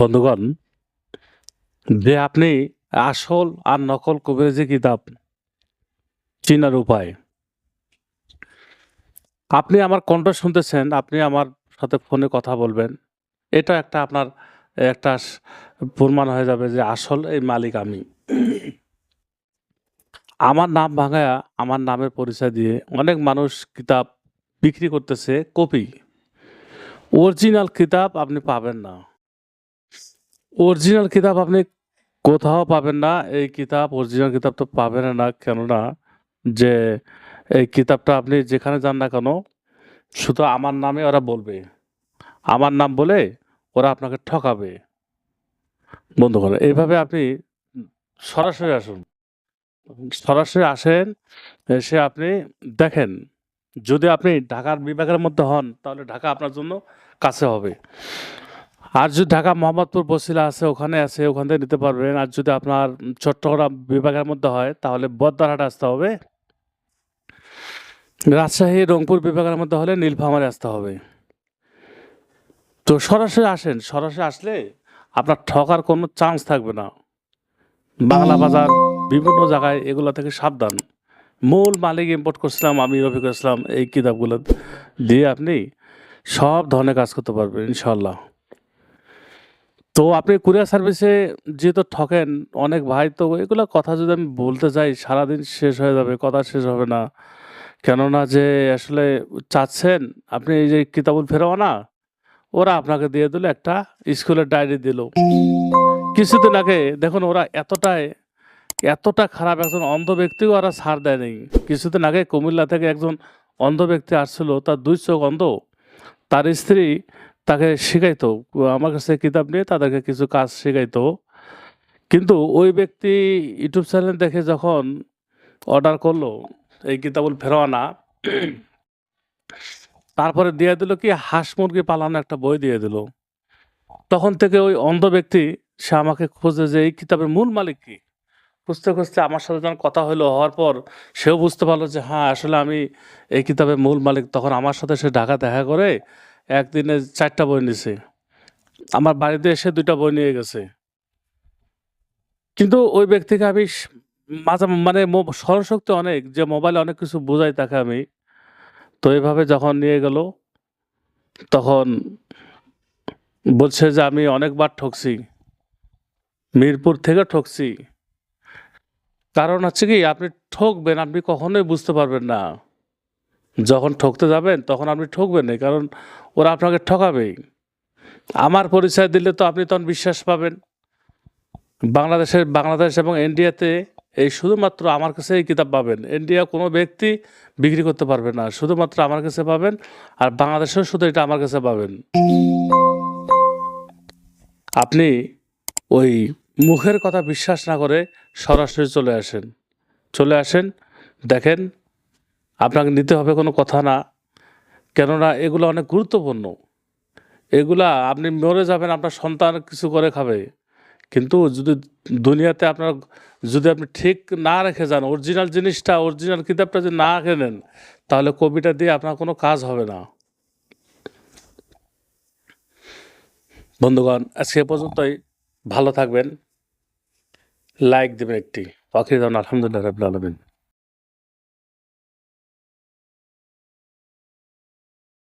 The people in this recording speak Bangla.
বন্ধুগণ, যে আপনি আসল আর নকল কবিরাজি কিতাব চিনার উপায়। আপনি আমার কণ্ঠ শুনতেছেন, আপনি আমার সাথে ফোনে কথা বলবেন। এটা একটা আপনার, একটা প্রমাণ হয়ে যাবে যে আসল এই মালিক আমি। আমার নাম ভাঙায়া, আমার নামের পরিচয় দিয়ে অনেক মানুষ কিতাব বিক্রি করতেছে কপি। অরিজিনাল কিতাব আপনি পাবেন না। অরিজিনাল কিতাব আপনি কোথাও পাবেন না। এই কিতাব অরিজিনাল কিতাব তো পাবেন না, কেননা যে এই কিতাবটা আপনি যেখানে যান না কেন, শুধু আমার নামে ওরা বলবে। আমার নাম বলে ওরা আপনাকে ঠকাবে। বন্ধ করে এইভাবে আপনি সরাসরি আসুন। সরাসরি আসেন, এসে আপনি দেখেন। যদি আপনি ঢাকার বিভাগের মধ্যে হন, তাহলে ঢাকা আপনার জন্য কাছে হবে। আর যদি ঢাকা মোহাম্মদপুর বসিলা আছে, ওখানে আছে, ওখান থেকে নিতে পারবেন। আর যদি আপনার চট্টগ্রাম বিভাগের মধ্যে হয়, তাহলে বদ্দারহাট আসতে হবে। রাজশাহী, রংপুর বিভাগের মধ্যে হলে নীলফামারে আসতে হবে। তো সরাসরি আসেন, সরাসরি আসলে আপনার ঠকার কোনো চান্স থাকবে না। বাংলা বাজার, বিভিন্ন জায়গায় এগুলো থেকে সাবধান। মূল মালিক ইম্পোর্ট করছিলাম, আমি রফিক ইসলাম, এই কিতাবগুলো দিয়ে আপনি সব ধরনের কাজ করতে পারবেন ইনশাল্লাহ তো আপনি কুরিয়ার সার্ভিসে যেহেতু ঠকেন, অনেক ভাই, তো এগুলো কথা যদি আমি বলতে যাই, সারাদিন শেষ হয়ে যাবে, কথা শেষ হবে না। কেননা যে আসলে চাচ্ছেন, আপনি এই যে কিতাবুল ফেরাও না ওরা আপনাকে দিয়ে দিল একটা স্কুলের ডায়েরি দিল। কিছুদিন আগে, দেখুন, ওরা এতটাই, এতটা খারাপ একজন অন্ধ ব্যক্তিও ওরা ছাড় দেয় নেই কিছুদিন আগে কুমিল্লা থেকে একজন অন্ধ ব্যক্তি আসছিল, তার দুই চোখ অন্ধ। তার স্ত্রী তাকে শেখাইতো। আমার কাছে কিতাব নিয়ে তাদেরকে কিছু কাজ শেখাইতো। কিন্তু ওই ব্যক্তি ইউটিউব চ্যানেল দেখে যখন অর্ডার করল এই কিতাবুল ফেরোয়ানা, তারপরে দিয়ে দিল কি, হাঁস মুরগি পালানো একটা বই দিয়ে দিল। তখন থেকে ওই অন্ধ ব্যক্তি, সে আমাকে খোঁজে যে এই কিতাবের মূল মালিক কি? খুঁজতে খুঁজতে আমার সাথে যখন কথা হলো হওয়ার পর, সেও বুঝতে পারল যে হ্যাঁ আসলে আমি এই কিতাবের মূল মালিক। তখন আমার সাথে সে ঢাকা দেখা করে একদিনে চারটা বই নিছে। আমার বাড়িতে এসে দুইটা বই নিয়ে গেছে। কিন্তু ওই ব্যক্তিকে আমি মাঝে মানে স্মরণশক্তি অনেক যে মোবাইলে অনেক কিছু বোঝাই তাকে আমি। তো এইভাবে যখন নিয়ে গেল, তখন বলছে যে আমি অনেকবার ঠকছি। মিরপুর থেকে ঠকছি। কারণ হচ্ছে কি, আপনি ঠকবেন, আপনি কখনোই বুঝতে পারবেন না। যখন ঠকতে যাবেন, তখন আপনি ঠকবেন না, কারণ ওরা আপনাকে ঠকাবেই। আমার পরিচয় দিলে তো আপনি তখন বিশ্বাস পাবেন। বাংলাদেশের, বাংলাদেশ এবং ইন্ডিয়াতে এই শুধুমাত্র আমার কাছে এই কিতাব পাবেন। ইন্ডিয়া কোনো ব্যক্তি বিক্রি করতে পারবে না, শুধুমাত্র আমার কাছে পাবেন আর বাংলাদেশেও শুধু এটা আমার কাছে পাবেন। আপনি ওই মুখের কথা বিশ্বাস না করে সরাসরি চলে আসেন। চলে আসেন, দেখেন আপনাকে নিতে হবে কোনো কথা না। কেননা এগুলো অনেক গুরুত্বপূর্ণ। এগুলা আপনি মরে যাবেন, আপনার সন্তান কিছু করে খাবে। কিন্তু যদি দুনিয়াতে আপনার, যদি আপনি ঠিক না রেখে যান, অরিজিনাল জিনিসটা, অরিজিনাল কিতাবটা যদি না কেনেন তাহলে কবিটা দিয়ে আপনার কোনো কাজ হবে না। বন্ধুগণ, আজকে পর্যন্তই। ভালো থাকবেন। লাইক দেবেন একটি। আলহামদুলিল্লাহ রবিল আলমিন।